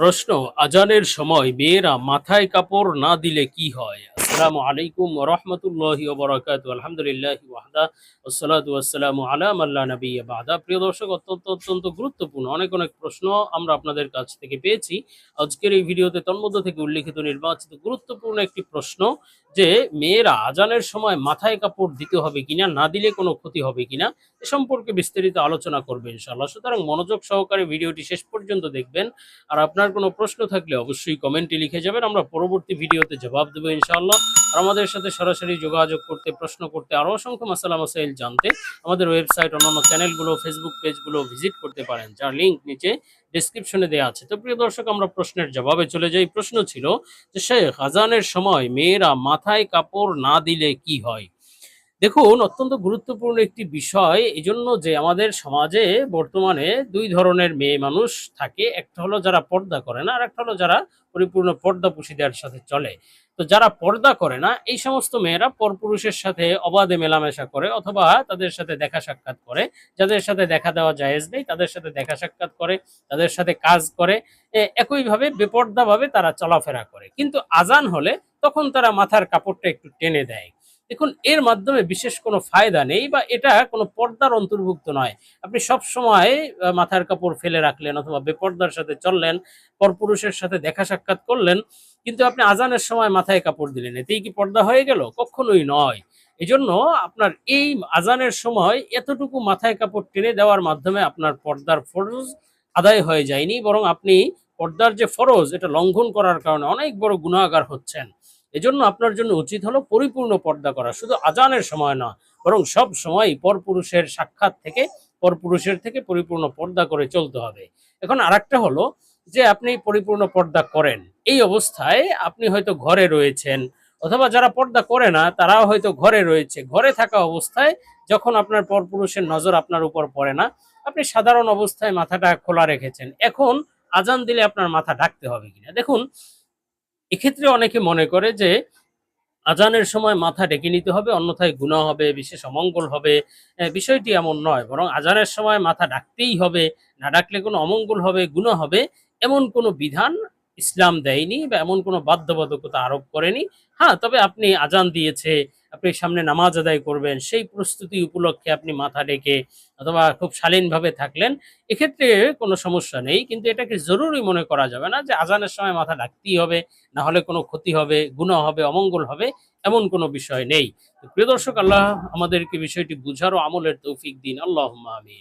প্রশ্ন আজানের সময় মেয়েরা মাথায় কাপড় না দিলে কি হয়? আসসালামু আলাইকুম রহমতুল্লাহি ওবরাকাতু আলহামদুলিল্লাহ ওয়াহদা, ওসসালাতু ওয়াসসালামু আলা মাল্লা নবী বাদা। প্রিয় দর্শক, অত্যন্ত অত্যন্ত গুরুত্বপূর্ণ অনেক অনেক প্রশ্ন আমরা আপনাদের কাছ থেকে পেয়েছি। আজকের এই ভিডিওতে তন্মধ্য থেকে উল্লিখিত নির্বাচিত গুরুত্বপূর্ণ একটি প্রশ্ন যে, মেয়েরা আজানের সময় মাথায় কাপড় দিতে হবে কিনা, না দিলে কোনো ক্ষতি হবে কিনা, এ সম্পর্কে বিস্তারিত আলোচনা করবে ইনশাআল্লাহ। সুতরাং মনোযোগ সহকারে ভিডিওটি শেষ পর্যন্ত দেখবেন। আর আপনার কোনো প্রশ্ন থাকলে অবশ্যই কমেন্টে লিখে যাবেন। আমরা পরবর্তী ভিডিওতে জবাব দেবো ইনশাআল্লাহ। আর আমাদের সাথে সরাসরি যোগাযোগ করতে, প্রশ্ন করতে আরও অসংখ্য মাসালা মাসাইল জানতে আমাদের ওয়েবসাইট, অন্যান্য চ্যানেলগুলো ফেসবুক পেজগুলো ভিজিট করতে পারেন, যার লিঙ্ক নিচে ডিসক্রিপশনে দেওয়া আছে। তো প্রিয় দর্শক, আমরা প্রশ্নের জবাবে চলে যাই। প্রশ্ন ছিল যে, শেখ আজানের সময় মেয়েরা মাথায় কাপড় না দিলে কি হয়? দেখুন, অত্যন্ত গুরুত্বপূর্ণ একটি বিষয়, এজন্য যে আমাদের সমাজে বর্তমানে দুই ধরনের মেয়ে মানুষ থাকে। একটা হলো যারা পর্দা করে না আর একটা হলো যারা পরিপূর্ণ পর্দা পুশিদার সাথে চলে। তো যারা পর্দা করে না, এই সমস্ত মেয়েরা পরপুরুষের সাথে অবাধে মেলামেশা করে অথবা তাদের সাথে দেখা সাক্ষাৎ করে। যাদের সাথে দেখা দেওয়া জায়েজ নেই, তাদের সাথে দেখা সাক্ষাৎ করে, তাদের সাথে কাজ করে। একইভাবে বেপর্দাভাবে তারা চলাফেরা করে। কিন্তু আজান হলে তখন তারা মাথার কাপড়টা একটু টেনে দেয়। দেখুন, এর মাধ্যমে বিশেষ কোনো ফায়দা নেই বা এটা কোনো পর্দার অন্তর্ভুক্ত নয়। আপনি সব সময় মাথার কাপড় ফেলে রাখলেন অথবা বেপর্দার সাথে চললেন, পরপুরুষের সাথে দেখা সাক্ষাৎ করলেন, কিন্তু আপনি আজানের সময় মাথায় কাপড় দিলেন। এতেই কি পর্দা হয়ে গেল? কখনোই নয়। এজন্য আপনার এই আজানের সময় এতটুকু মাথায় কাপড় টেনে দেওয়ার মাধ্যমে আপনার পর্দার ফরজ আদায় হয়ে যায়নি, বরং আপনি পর্দার যে ফরজ, এটা লঙ্ঘন করার কারণে অনেক বড় গুণাগার হচ্ছেন। এজন্য আপনার জন্য উচিত হলো পরিপূর্ণ পর্দা করা। শুধু আজানের সময় না বরং সব সময় পরপুরুষের সাক্ষাৎ থেকে, পরপুরুষের থেকে পরিপূর্ণ পর্দা করে চলতে হবে। এখন আরেকটা হলো যে আপনি পরিপূর্ণ পর্দা করেন। এই অবস্থায় আপনি হয়তো ঘরে রয়েছেন, অথবা যারা পর্দা করে না, তারাও হয়তো ঘরে রয়েছে। ঘরে থাকা অবস্থায় যখন আপনার পরপুরুষের নজর আপনার উপর পড়ে না, আপনি সাধারণ অবস্থায় মাথাটা খোলা রেখেছেন। এখন আজান দিলে আপনার মাথা ঢাকতে হবে কিনা? দেখুন এক্ষেত্রে অনেকে মনে করে যে আজানের সময় মাথা ডেকে নিতে হবে, অন্যথায় গুণা হবে, বিশেষ অমঙ্গল হবে। বিষয়টি এমন নয়, বরং আজানের সময় মাথা ডাকতেই হবে। না ডাকলে কোনো অমঙ্গল হবে গুণা হবে, এমন কোনো বিধান ইসলাম দেয়নি বা এমন কোনো বাধ্যবাধকতা আরোপ করেনি। হ্যাঁ তবে আপনি আজান দিয়েছে, আপনি সামনে নামাজ আদায় করবেন, সেই প্রস্তুতি উপলক্ষে আপনি মাথা ডেকে অথবা খুব শালীনভাবে থাকলেন, এক্ষেত্রে কোনো সমস্যা নেই। কিন্তু এটাকে জরুরি মনে করা যাবে না যে আজানের সময় মাথা ডাকতেই হবে, না হলে কোনো ক্ষতি হবে গুণা হবে, অমঙ্গল হবে, এমন কোনো বিষয় নেই। প্রিয় দর্শক, আল্লাহ আমাদেরকে বিষয়টি বুঝার ও আমলের তৌফিক দিন। আল্লাহ আমিন।